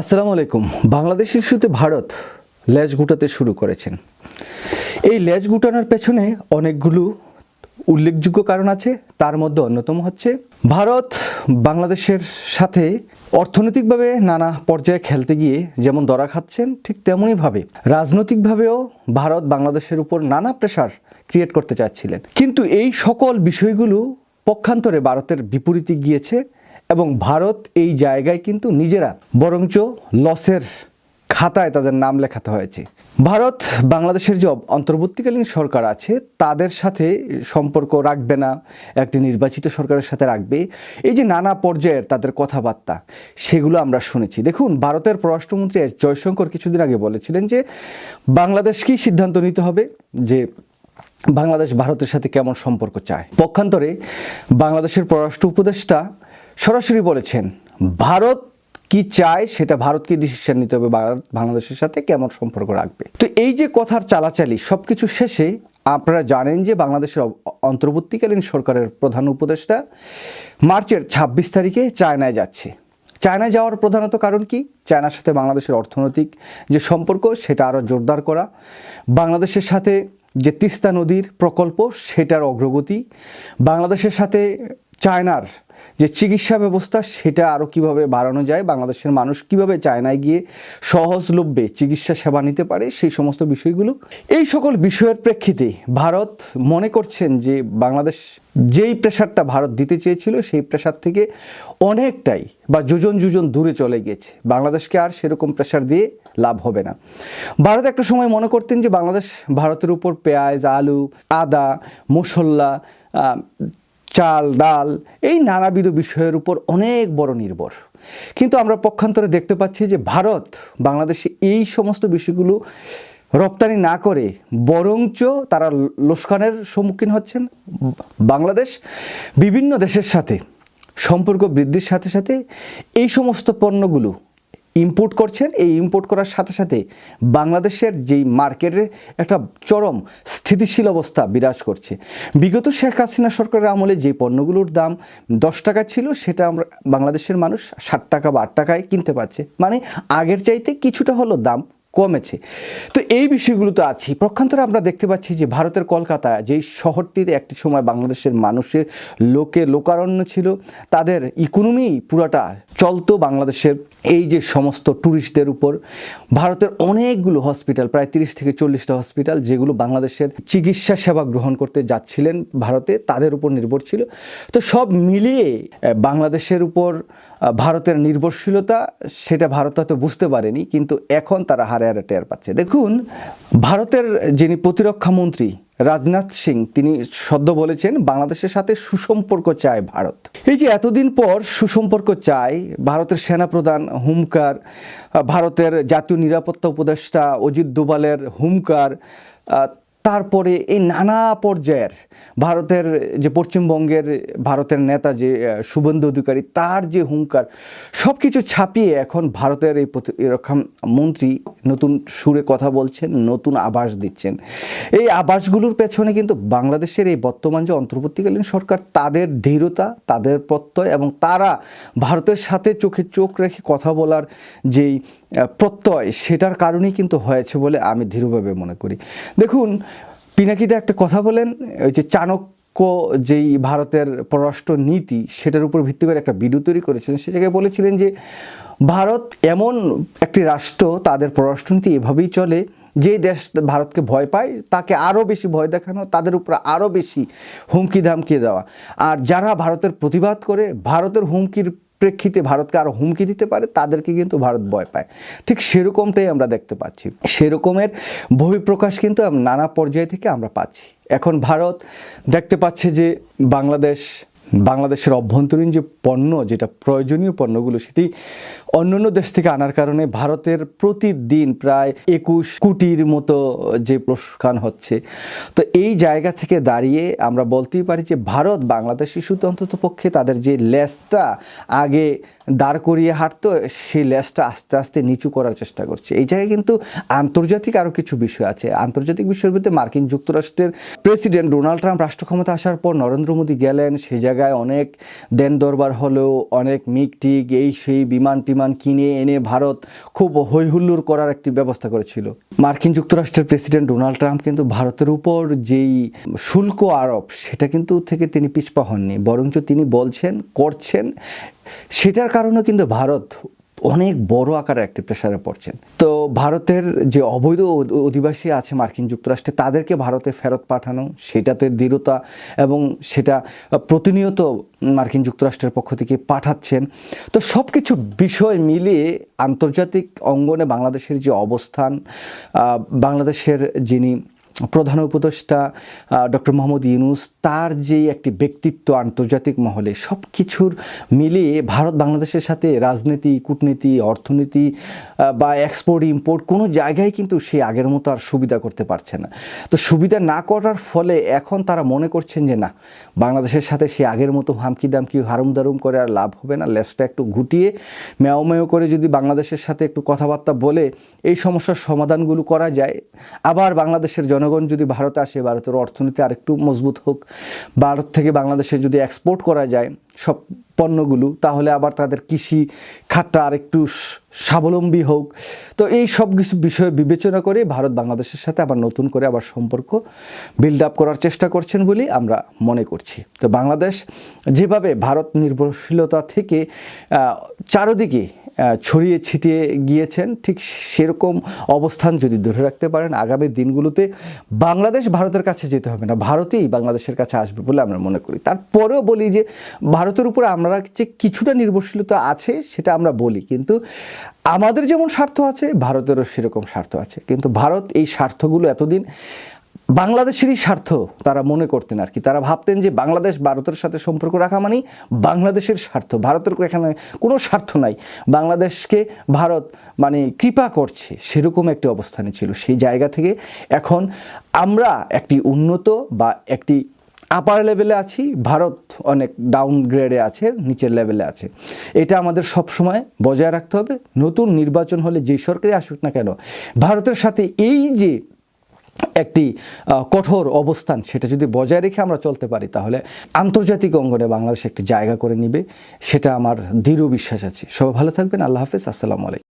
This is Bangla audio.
আসসালামু আলাইকুম। বাংলাদেশ ইস্যুতে ভারত ল্যাজ গুটাতে শুরু করেছেন। এই ল্যাজ গুটানোর পেছনে অনেকগুলো উল্লেখযোগ্য কারণ আছে, তার মধ্যে অন্যতম হচ্ছে ভারত বাংলাদেশের সাথে অর্থনৈতিকভাবে নানা পর্যায়ে খেলতে গিয়ে যেমন দরা খাচ্ছেন, ঠিক তেমনইভাবে রাজনৈতিকভাবেও ভারত বাংলাদেশের উপর নানা প্রেশার ক্রিয়েট করতে চাচ্ছিলেন। কিন্তু এই সকল বিষয়গুলো পক্ষান্তরে ভারতের বিপরীতে গিয়েছে। এবং ভারত এই জায়গায় কিন্তু নিজেরা বরঞ্চ লসের খাতায় তাদের নাম লেখাতে হয়েছে। ভারত, বাংলাদেশের যে অন্তর্বর্তীকালীন সরকার আছে, তাদের সাথে সম্পর্ক রাখবে না, একটি নির্বাচিত সরকারের সাথে রাখবে। এই যে নানা পর্যায়ের তাদের কথাবার্তা, সেগুলো আমরা শুনেছি। দেখুন, ভারতের পররাষ্ট্রমন্ত্রী এস জয়শঙ্কর কিছুদিন আগে বলেছিলেন যে, বাংলাদেশকেই সিদ্ধান্ত নিতে হবে যে বাংলাদেশ ভারতের সাথে কেমন সম্পর্ক চায়? পক্ষান্তরে বাংলাদেশের পররাষ্ট্র উপদেষ্টা সরাসরি বলেছেন, ভারত কি চায় সেটা ভারতকে ডিসিশন নিতে হবে বাংলাদেশের সাথে কেমন সম্পর্ক রাখবে? তো এই যে কথার চালাচালি সব কিছু শেষে আপনারা জানেন যে বাংলাদেশের অন্তর্বর্তীকালীন সরকারের প্রধান উপদেষ্টা মার্চের ছাব্বিশ তারিখে চায়নায় যাচ্ছে। চায়নায় যাওয়ার প্রধানত কারণ কি? চায়নার সাথে বাংলাদেশের অর্থনৈতিক যে সম্পর্ক, সেটা আরও জোরদার করা। বাংলাদেশের সাথে যে তিস্তা নদীর প্রকল্প সেটার অগ্রগতি বাংলাদেশের সাথে চায়নার যে চিকিৎসা ব্যবস্থা সেটা আরও কীভাবে বাড়ানো যায় বাংলাদেশের মানুষ কীভাবে চায়নায় গিয়ে সহজলভ্যে চিকিৎসা সেবা নিতে পারে সেই সমস্ত বিষয়গুলো। এই সকল বিষয়ের প্রেক্ষিতে ভারত মনে করছেন যে বাংলাদেশ যেই প্রেশারটা ভারত দিতে চেয়েছিল সেই প্রেশার থেকে অনেকটাই বা যোজন যোজন দূরে চলে গেছে। বাংলাদেশকে আর সেরকম প্রেশার দিয়ে লাভ হবে না। ভারত একটা সময় মনে করতেন যে বাংলাদেশ ভারতের উপর পেঁয়াজ আলু আদা মশলা আহ, চাল, ডাল, এই নানাবিধ বিষয়ের উপর অনেক বড় নির্ভর। কিন্তু আমরা পক্ষান্তরে দেখতে পাচ্ছি যে ভারত বাংলাদেশে এই সমস্ত বিষয়গুলো রপ্তানি না করে বরঞ্চ তারা লোসকানের সম্মুখীন হচ্ছেন। বাংলাদেশ বিভিন্ন দেশের সাথে সম্পর্ক বৃদ্ধির সাথে সাথে এই সমস্ত পণ্যগুলো ইম্পোর্ট করছেন, এই ইম্পোর্ট করার সাথে সাথে বাংলাদেশের যেই মার্কেটে একটা চরম স্থিতিশীল অবস্থা বিরাজ করছে। বিগত শেখ হাসিনা সরকারের আমলে যে পণ্যগুলোর দাম দশ টাকা ছিল, সেটা আমরা বাংলাদেশের মানুষ ষাট টাকা বা আট টাকায় কিনতে পারছে। মানে আগের চাইতে কিছুটা হলো দাম কমেছে। তো এই বিষয়গুলো তো আছেই পক্ষান্তরে আমরা দেখতে পাচ্ছি যে ভারতের কলকাতা যেই শহরটিতে একটি সময় বাংলাদেশের মানুষের লোকে লোকারণ্য ছিল, তাদের ইকোনমি পুরাটা চলতো বাংলাদেশের এই যে সমস্ত ট্যুরিস্টদের উপর। ভারতের অনেকগুলো হসপিটাল প্রায় তিরিশ থেকে চল্লিশটা হসপিটাল যেগুলো বাংলাদেশের চিকিৎসা সেবা গ্রহণ করতে যাচ্ছিলেন ভারতে, তাদের উপর নির্ভর ছিল তো সব মিলিয়ে বাংলাদেশের উপর ভারতের নির্ভরশীলতা, সেটা ভারত হয়তো বুঝতে পারেনি, কিন্তু এখন তারা হারে হারে টের পাচ্ছে। দেখুন, ভারতের যিনি প্রতিরক্ষা মন্ত্রী রাজনাথ সিং, তিনি সদ্য বলেছেন বাংলাদেশের সাথে সুসম্পর্ক চায় ভারত। এই যে এতদিন পর সুসম্পর্ক চায় ভারতের সেনাপ্রধান হুমকার ভারতের জাতীয় নিরাপত্তা উপদেষ্টা অজিত দোভালের হুমকার তারপরে এই নানা পর্যায়ের ভারতের যে পশ্চিমবঙ্গের ভারতের নেতা যে শুভেন্দু অধিকারী, তার যে হুঙ্কার সব কিছু ছাপিয়ে এখন ভারতের এই প্রতিরক্ষা মন্ত্রী নতুন সুরে কথা বলছেন, নতুন আভাস দিচ্ছেন। এই আবাসগুলোর পেছনে কিন্তু বাংলাদেশের এই বর্তমান যে অন্তর্বর্তীকালীন সরকার, তাদের দৃঢ়তা তাদের প্রত্যয় এবং তারা ভারতের সাথে চোখে চোখ রেখে কথা বলার যেই প্রত্যয়, সেটার কারণেই কিন্তু হয়েছে বলে আমি দৃঢ়ভাবে মনে করি। দেখুন পিনাকিতে একটা কথা বলেন, ওই যে চাণক্য যেই ভারতের পররাষ্ট্র নীতি, সেটার উপর ভিত্তি করে একটা ভিডিও তৈরি করেছিলেন। সে জায়গায় বলেছিলেন যে, ভারত এমন একটি রাষ্ট্র, তাদের পররাষ্ট্রনীতি এভাবেই চলে যে দেশ ভারতকে ভয় পায়, তাকে আরও বেশি ভয় দেখানো, তাদের উপর আরও বেশি হুমকি ধামকি দেওয়া। আর যারা ভারতের প্রতিবাদ করে, ভারতের হুমকির প্রেক্ষিতে ভারতকে আরও হুমকি দিতে পারে, তাদেরকে কিন্তু ভারত ভয় পায়। ঠিক সেরকমটাই আমরা দেখতে পাচ্ছি। সেরকমের বহিঃপ্রকাশ কিন্তু নানা পর্যায় থেকে আমরা পাচ্ছি। এখন ভারত দেখতে পাচ্ছে যে বাংলাদেশ বাংলাদেশের অভ্যন্তরীণ যে পণ্য, যেটা প্রয়োজনীয় পণ্যগুলো, সেটি অন্যান্য দেশ থেকে আনার কারণে ভারতের প্রতিদিন প্রায় একুশ কোটির মতো যে প্রস্কান হচ্ছে। তো এই জায়গা থেকে দাঁড়িয়ে আমরা বলতেই পারি যে ভারত বাংলাদেশ শিশুতে অন্তত পক্ষে তাদের যে লেসটা আগে দাঁড় করিয়ে হাঁটতো, সেই লেসটা আস্তে আস্তে নিচু করার চেষ্টা করছে। এই জায়গায় কিন্তু আন্তর্জাতিক আরও কিছু বিষয় আছে। আন্তর্জাতিক বিষয়ের ভিতরে মার্কিন যুক্তরাষ্ট্রের প্রেসিডেন্ট ডোনাল্ড ট্রাম্প রাষ্ট্র ক্ষমতা আসার পর নরেন্দ্র মোদী গেলেন। সে জায়গায় অনেক দেন দরবার হলো অনেক মিগ টিক এই সেই বিমান টিমান কিনে এনে ভারত খুব হৈহুল্লোড় করার একটি ব্যবস্থা করেছিল। মার্কিন যুক্তরাষ্ট্রের প্রেসিডেন্ট ডোনাল্ড ট্রাম্প কিন্তু ভারতের উপর যেই শুল্ক আরোপ, সেটা কিন্তু থেকে তিনি পিছপা হননি। বরঞ্চ তিনি বলছেন, করছেন সেটার কারণে কিন্তু ভারত অনেক বড় আকারে একটি প্রেশারে পড়ছেন। তো ভারতের যে অবৈধ অধ- অধিবাসী আছে মার্কিন যুক্তরাষ্ট্রে, তাদেরকে ভারতে ফেরত পাঠানো, সেটাতে দৃঢ়তা এবং সেটা প্রতিনিয়ত মার্কিন যুক্তরাষ্ট্রের পক্ষ থেকে পাঠাচ্ছেন। তো সব কিছু বিষয় মিলিয়ে আন্তর্জাতিক অঙ্গনে বাংলাদেশের যে অবস্থান বাংলাদেশের যিনি প্রধান উপদেষ্টা ডক্টর মোহাম্মদ ইউনুস তার যে একটি ব্যক্তিত্ব আন্তর্জাতিক মহলে সব কিছুর মিলিয়ে ভারত বাংলাদেশের সাথে রাজনীতি, কূটনীতি, অর্থনীতি বা এক্সপোর্ট ইম্পোর্ট কোনো জায়গায় কিন্তু সে আগের মতো আর সুবিধা করতে পারছে না। তো সুবিধা না করার ফলে এখন তারা মনে করছেন যে না, বাংলাদেশের সাথে সে আগের মতো হামকি দামকি, হারুম দারুম করে আর লাভ হবে না লেসটা একটু ঘুটিয়ে মেয় মেয় করে যদি বাংলাদেশের সাথে একটু কথাবার্তা বলে এই সমস্যার সমাধানগুলো করা যায়, আবার বাংলাদেশের জনগণ যদি ভারতে আসে, ভারতের অর্থনীতি আরেকটু মজবুত হোক, ভারত থেকে বাংলাদেশে যদি এক্সপোর্ট করা যায় সব পণ্যগুলো, তাহলে আবার তাদের কৃষি খাতটা আরেকটু স- স্বাবলম্বী হোক। তো এই সব কিছু বিষয়ে বিবেচনা করে ভারত বাংলাদেশের সাথে আবার নতুন করে আবার সম্পর্ক বিল্ড আপ করার চেষ্টা করছেন বলে আমরা মনে করছি। তো বাংলাদেশ যেভাবে ভারত নির্ভরশীলতা থেকে চারদিকে ছড়িয়ে ছিটিয়ে গিয়েছেন, ঠিক সেরকম অবস্থান যদি ধরে রাখতে পারেন, আগামী দিনগুলোতে বাংলাদেশ ভারতের কাছে যেতে হবে না, ভারতেই বাংলাদেশের কাছে আসবে বলে আমরা মনে করি। তারপরেও বলি যে ভারতের উপরে আমরা যে কিছুটা নির্ভরশীলতা আছে, সেটা আমরা বলি। কিন্তু আমাদের যেমন স্বার্থ আছে, ভারতেরও সেরকম স্বার্থ আছে। কিন্তু ভারত এই স্বার্থগুলো এতদিন বাংলাদেশেরই স্বার্থ তারা মনে করতেন আর কি। তারা ভাবতেন যে বাংলাদেশ ভারতের সাথে সম্পর্ক রাখা মানেই বাংলাদেশের স্বার্থ। ভারতের এখানে কোনো স্বার্থ নাই। বাংলাদেশকে ভারত মানে কৃপা করছে, সেরকম একটি অবস্থানে ছিল। সেই জায়গা থেকে এখন আমরা একটি উন্নত বা একটি আপার লেভেলে আছি, ভারত অনেক ডাউন গ্রেডে আছে, নিচের লেভেলে আছে। এটা আমাদের সব সময় বজায় রাখতে হবে। নতুন নির্বাচন হলে যে সরকারি আসুক না কেন, ভারতের সাথে এই যে একটি কঠোর অবস্থান, সেটা যদি বজায় রেখে আমরা চলতে পারি, তাহলে আন্তর্জাতিক অঙ্গনে বাংলাদেশ একটি জায়গা করে নিবে, সেটা আমার দৃঢ় বিশ্বাস আছে। সবাই ভালো থাকবেন, আল্লাহ হাফেজ, আসসালামু আলাইকুম।